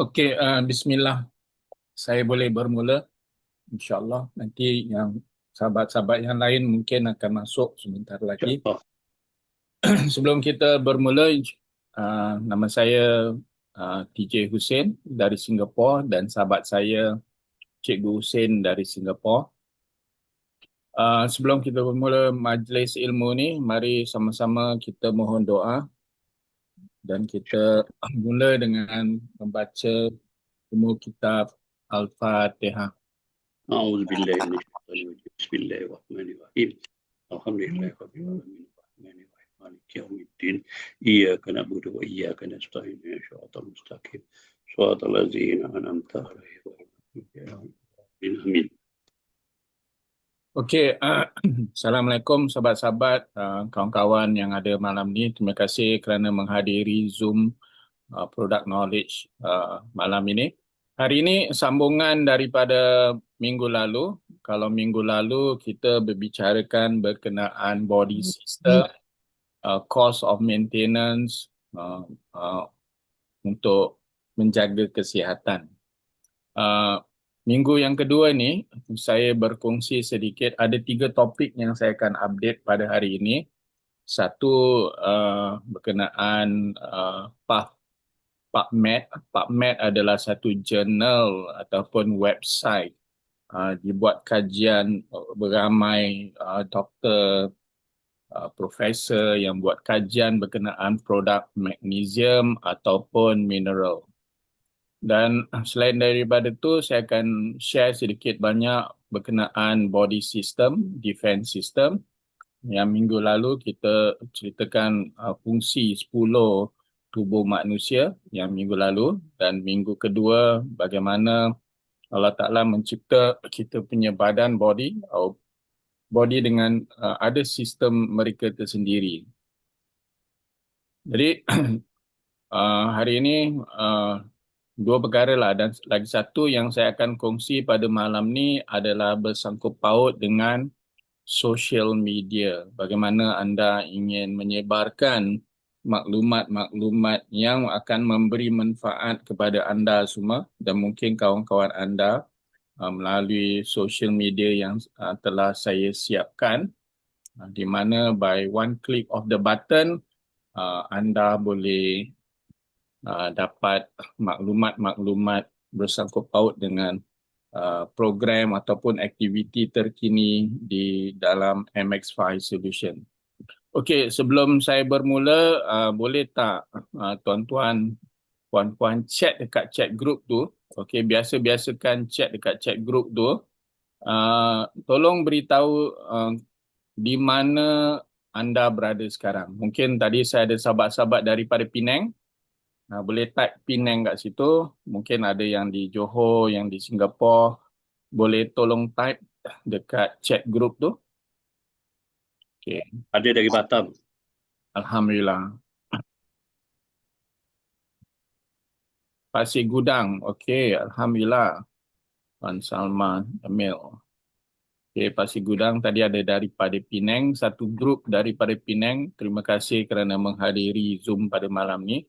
Okey, uh, bismillah. Saya boleh bermula. InsyaAllah nanti yang sahabat-sahabat yang lain mungkin akan masuk sebentar lagi. Sebelum kita bermula, uh, nama saya uh, TJ Hussein dari Singapura dan sahabat saya Cikgu Hussein dari Singapura. Uh, sebelum kita bermula majlis ilmu ni, mari sama-sama kita mohon doa dan kita mula dengan membaca semua kitab Al-Fatihah. أعوذ بالله من الشيطان الرجيم بسم الله الرحمن الرحيم الحمد لله رب العالمين الرحمن الرحيم مالك يوم الدين إياك نعبد وإياك نستعين يا صراط المستقيم صراط الذين أنعمت عليهم آمين Okey, uh, Assalamualaikum sahabat-sahabat, uh, kawan-kawan yang ada malam ni. Terima kasih kerana menghadiri Zoom uh, Product Knowledge uh, malam ini. Hari ini sambungan daripada minggu lalu. Kalau minggu lalu kita berbicarakan berkenaan body system, uh, cost of maintenance uh, uh, untuk menjaga kesihatan. Uh, Minggu yang kedua ni saya berkongsi sedikit ada tiga topik yang saya akan update pada hari ini. Satu uh, berkenaan uh, PubMed. PubMed adalah satu jurnal ataupun website uh, dibuat kajian beramai uh, doktor uh, profesor yang buat kajian berkenaan produk magnesium ataupun mineral. Dan selain daripada itu, saya akan share sedikit banyak berkenaan body system, defense system. Yang minggu lalu kita ceritakan uh, fungsi 10 tubuh manusia yang minggu lalu dan minggu kedua bagaimana Allah Ta'ala mencipta kita punya badan body atau body dengan uh, ada sistem mereka tersendiri. Jadi uh, hari ini uh, dua perkara lah dan lagi satu yang saya akan kongsi pada malam ni adalah bersangkut paut dengan social media. Bagaimana anda ingin menyebarkan maklumat-maklumat yang akan memberi manfaat kepada anda semua dan mungkin kawan-kawan anda uh, melalui social media yang uh, telah saya siapkan uh, di mana by one click of the button anda boleh uh, dapat maklumat-maklumat bersangkut paut dengan uh, program ataupun aktiviti terkini di dalam MX5 Solution. Okey, sebelum saya bermula, uh, boleh tak uh, tuan-tuan, puan-puan chat dekat chat group tu? Okey, biasa-biasakan chat dekat chat group tu. Uh, tolong beritahu uh, di mana anda berada sekarang. Mungkin tadi saya ada sahabat-sahabat daripada Penang. Nah, boleh type Penang kat situ. Mungkin ada yang di Johor, yang di Singapura. Boleh tolong type dekat chat group tu. Okay. Ada dari Batam. Alhamdulillah. Pasir Gudang. Okey, Alhamdulillah. Wan Salman, Emil. Okey, Pasir Gudang tadi ada daripada Penang. Satu grup daripada Penang. Terima kasih kerana menghadiri Zoom pada malam ni.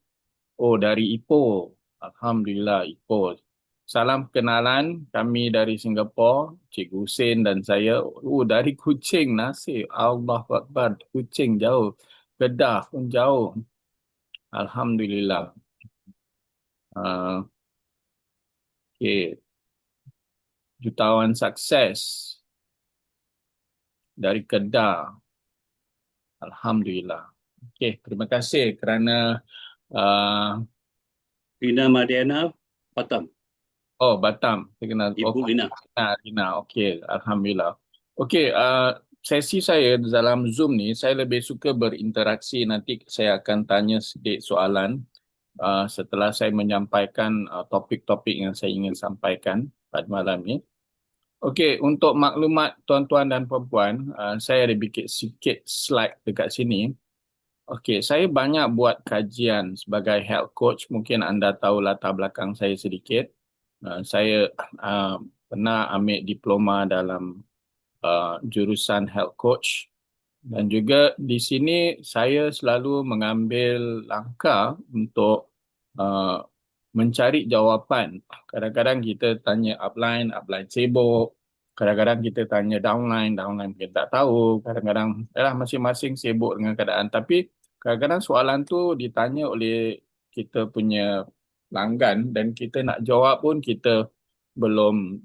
Oh dari Ipoh. Alhamdulillah Ipoh. Salam kenalan kami dari Singapura, Cikgu Hussein dan saya. Oh dari Kuching nasib. Allah Akbar. Kuching jauh. Kedah pun jauh. Alhamdulillah. Uh, okay. Jutawan sukses dari Kedah. Alhamdulillah. Okay, terima kasih kerana Uh, Rina Madiana, Batam. Oh, Batam. Saya kenal. Ibu oh, Rina. Rina, Rina. Okey, Alhamdulillah. Okey, uh, sesi saya dalam Zoom ni, saya lebih suka berinteraksi. Nanti saya akan tanya sedikit soalan uh, setelah saya menyampaikan uh, topik-topik yang saya ingin sampaikan pada malam ni. Okey, untuk maklumat tuan-tuan dan puan-puan, uh, saya ada bikin sikit slide dekat sini. Okey, saya banyak buat kajian sebagai health coach. Mungkin anda tahu latar belakang saya sedikit. Uh, saya uh, pernah ambil diploma dalam uh, jurusan health coach. Dan juga di sini saya selalu mengambil langkah untuk uh, mencari jawapan. Kadang-kadang kita tanya upline, upline sibuk. Kadang-kadang kita tanya downline, downline mungkin tak tahu. Kadang-kadang masing-masing sibuk dengan keadaan. Tapi kadang-kadang soalan tu ditanya oleh kita punya pelanggan dan kita nak jawab pun kita belum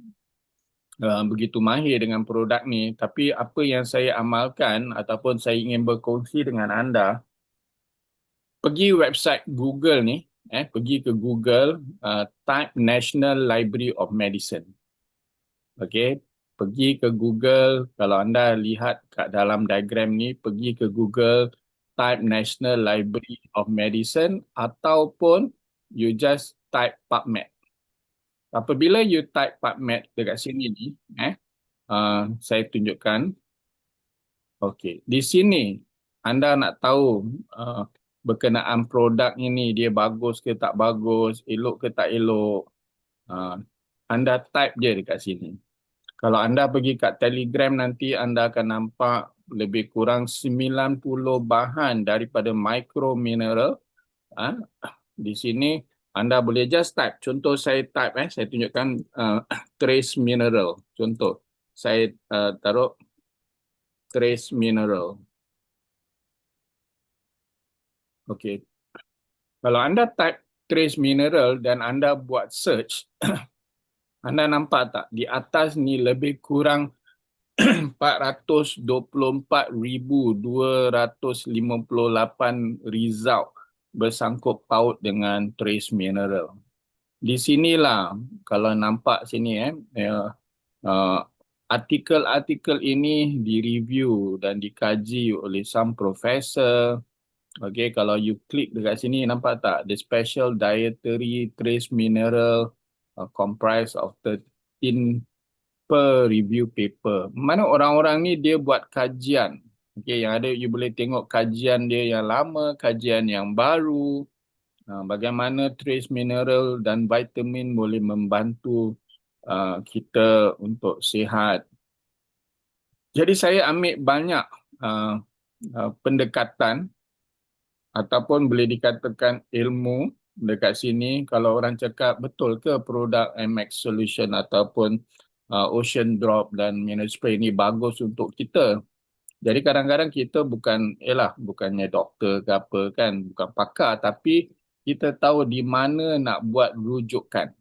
uh, begitu mahir dengan produk ni. Tapi apa yang saya amalkan ataupun saya ingin berkongsi dengan anda, pergi website Google ni, eh pergi ke Google uh, type National Library of Medicine. Okey, pergi ke Google kalau anda lihat kat dalam diagram ni pergi ke Google type National Library of Medicine ataupun you just type PubMed. Apabila you type PubMed dekat sini ni, eh uh, saya tunjukkan. Okey, di sini anda nak tahu uh, berkenaan produk ini dia bagus ke tak bagus, elok ke tak elok. Uh, anda type je dekat sini. Kalau anda pergi kat Telegram nanti anda akan nampak lebih kurang 90 bahan daripada micro mineral. Uh, di sini anda boleh just type. Contoh saya type eh, saya tunjukkan uh, trace mineral. Contoh saya uh, taruh trace mineral. Okey. Kalau anda type trace mineral dan anda buat search, anda nampak tak di atas ni lebih kurang 424,258 result bersangkut paut dengan trace mineral. Di sinilah kalau nampak sini eh uh, artikel-artikel ini direview dan dikaji oleh some professor Okay, kalau you klik dekat sini nampak tak the special dietary trace mineral uh, comprise of 13 per review paper. Mana orang-orang ni dia buat kajian. Okay, yang ada you boleh tengok kajian dia yang lama, kajian yang baru. Uh, bagaimana trace mineral dan vitamin boleh membantu uh, kita untuk sihat. Jadi saya ambil banyak uh, uh, pendekatan ataupun boleh dikatakan ilmu dekat sini kalau orang cakap betul ke produk MX Solution ataupun uh, Ocean Drop dan Mineral Spray ini bagus untuk kita. Jadi kadang-kadang kita bukan, elah bukannya doktor ke apa kan, bukan pakar tapi kita tahu di mana nak buat rujukan.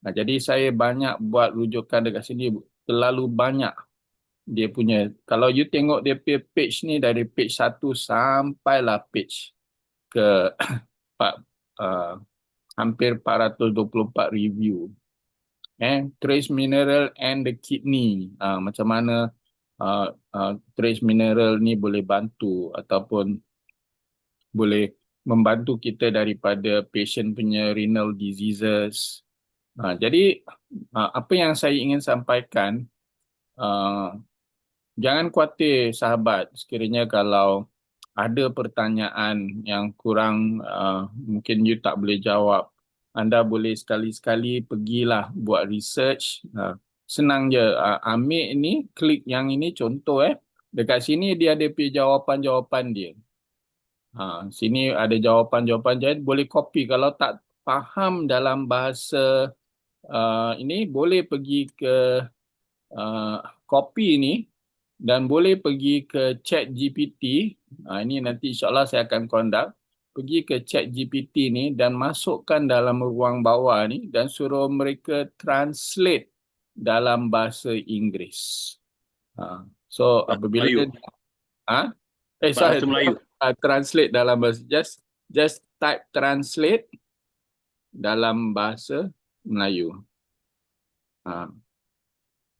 Nah, jadi saya banyak buat rujukan dekat sini terlalu banyak dia punya kalau you tengok dia punya page ni dari page 1 sampailah page ke uh, hampir 424 review eh trace mineral and the kidney. Uh, macam mana uh, uh, trace mineral ni boleh bantu ataupun boleh membantu kita daripada patient punya renal diseases. Uh, jadi uh, apa yang saya ingin sampaikan uh, jangan khawatir sahabat. Sekiranya kalau ada pertanyaan yang kurang uh, mungkin you tak boleh jawab anda boleh sekali-sekali pergilah buat research. Uh, senang je. Uh, ambil ini klik yang ini contoh eh. Dekat sini dia ada jawapan-jawapan dia. Ha sini ada jawapan-jawapan jadi boleh copy. Kalau tak faham dalam bahasa uh, ini boleh pergi ke uh, copy ini dan boleh pergi ke chat GPT. Ha, ini nanti insyaAllah saya akan conduct. Pergi ke chat GPT ni dan masukkan dalam ruang bawah ni dan suruh mereka translate dalam bahasa Inggeris. Ha, so bahasa apabila Melayu. dia... Ha? Eh, bahasa Melayu. Uh, translate dalam bahasa... Just, just type translate dalam bahasa Melayu. Ha.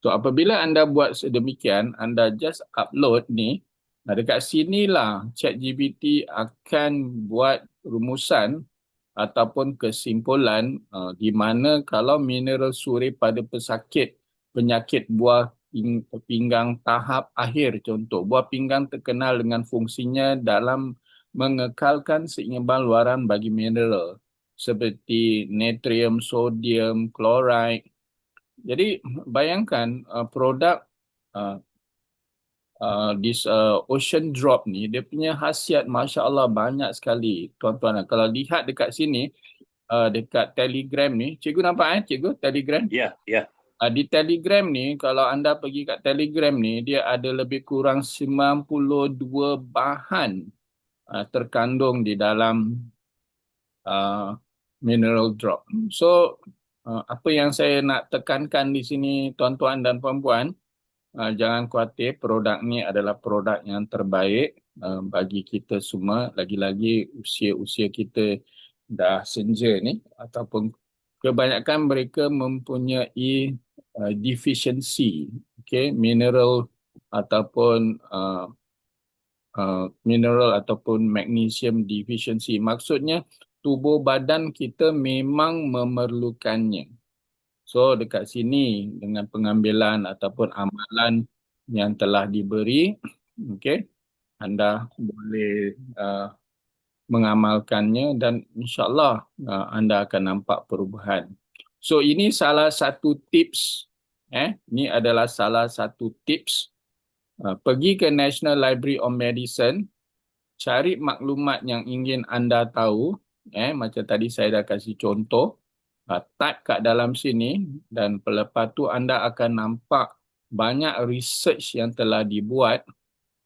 So apabila anda buat sedemikian, anda just upload ni, nah dekat sinilah ChatGPT akan buat rumusan ataupun kesimpulan uh, di mana kalau mineral suri pada pesakit penyakit buah pinggang tahap akhir contoh buah pinggang terkenal dengan fungsinya dalam mengekalkan seimbangan luaran bagi mineral seperti natrium, sodium, chloride, jadi bayangkan uh, produk uh, uh, this uh, ocean drop ni dia punya khasiat masya-Allah banyak sekali tuan-tuan. Kalau lihat dekat sini uh, dekat Telegram ni. Cikgu nampak eh cikgu Telegram? Ya, ya. Uh, di Telegram ni kalau anda pergi kat Telegram ni dia ada lebih kurang 92 bahan uh, terkandung di dalam uh, mineral drop. So uh, apa yang saya nak tekankan di sini tuan-tuan dan puan-puan uh, jangan khawatir produk ni adalah produk yang terbaik uh, bagi kita semua. Lagi-lagi usia-usia kita dah senja ni ataupun kebanyakan mereka mempunyai uh, deficiency okay? Mineral ataupun uh, uh, mineral ataupun magnesium deficiency. Maksudnya tubuh badan kita memang memerlukannya so dekat sini dengan pengambilan ataupun amalan yang telah diberi okay anda boleh uh, mengamalkannya dan insyaallah uh, anda akan nampak perubahan. So ini salah satu tips eh ini adalah salah satu tips uh, pergi ke National Library of Medicine cari maklumat yang ingin anda tahu eh macam tadi saya dah kasih contoh uh, type kat dalam sini dan lepas tu anda akan nampak banyak research yang telah dibuat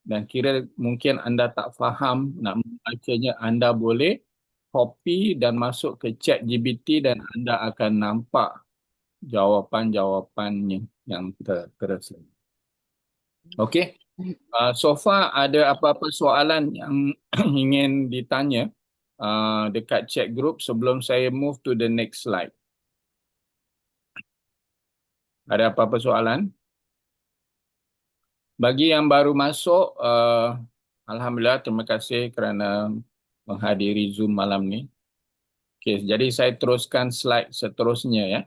dan kira mungkin anda tak faham nak membacanya anda boleh copy dan masuk ke chat GPT dan anda akan nampak jawapan-jawapannya yang ter terasa. Okey. Uh, so far ada apa-apa soalan yang ingin ditanya uh, dekat chat group sebelum saya move to the next slide. Ada apa-apa soalan? Bagi yang baru masuk, uh, Alhamdulillah terima kasih kerana menghadiri Zoom malam ni. Okey, jadi saya teruskan slide seterusnya ya.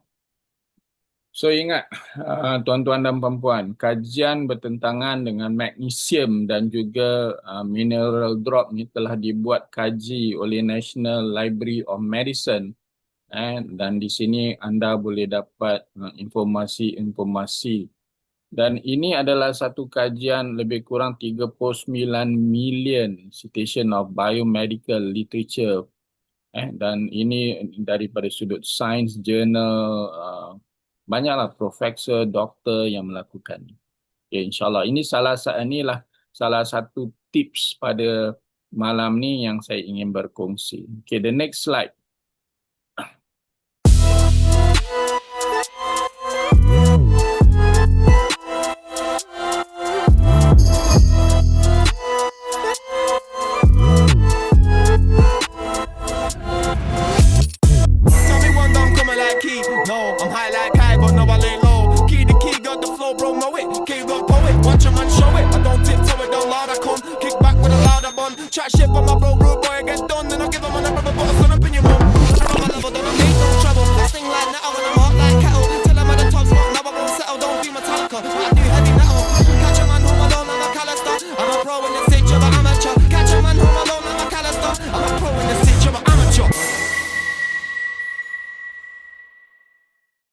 So ingat uh, tuan-tuan dan puan-puan, kajian bertentangan dengan magnesium dan juga uh, mineral drop ni telah dibuat kaji oleh National Library of Medicine. Eh, dan di sini anda boleh dapat uh, informasi-informasi dan ini adalah satu kajian lebih kurang 39 million citation of biomedical literature eh dan ini daripada sudut science journal uh, banyaklah profesor doktor yang melakukan. Okay, insyaallah. Ini salah inilah salah satu tips pada malam ni yang saya ingin berkongsi. Okay the next slide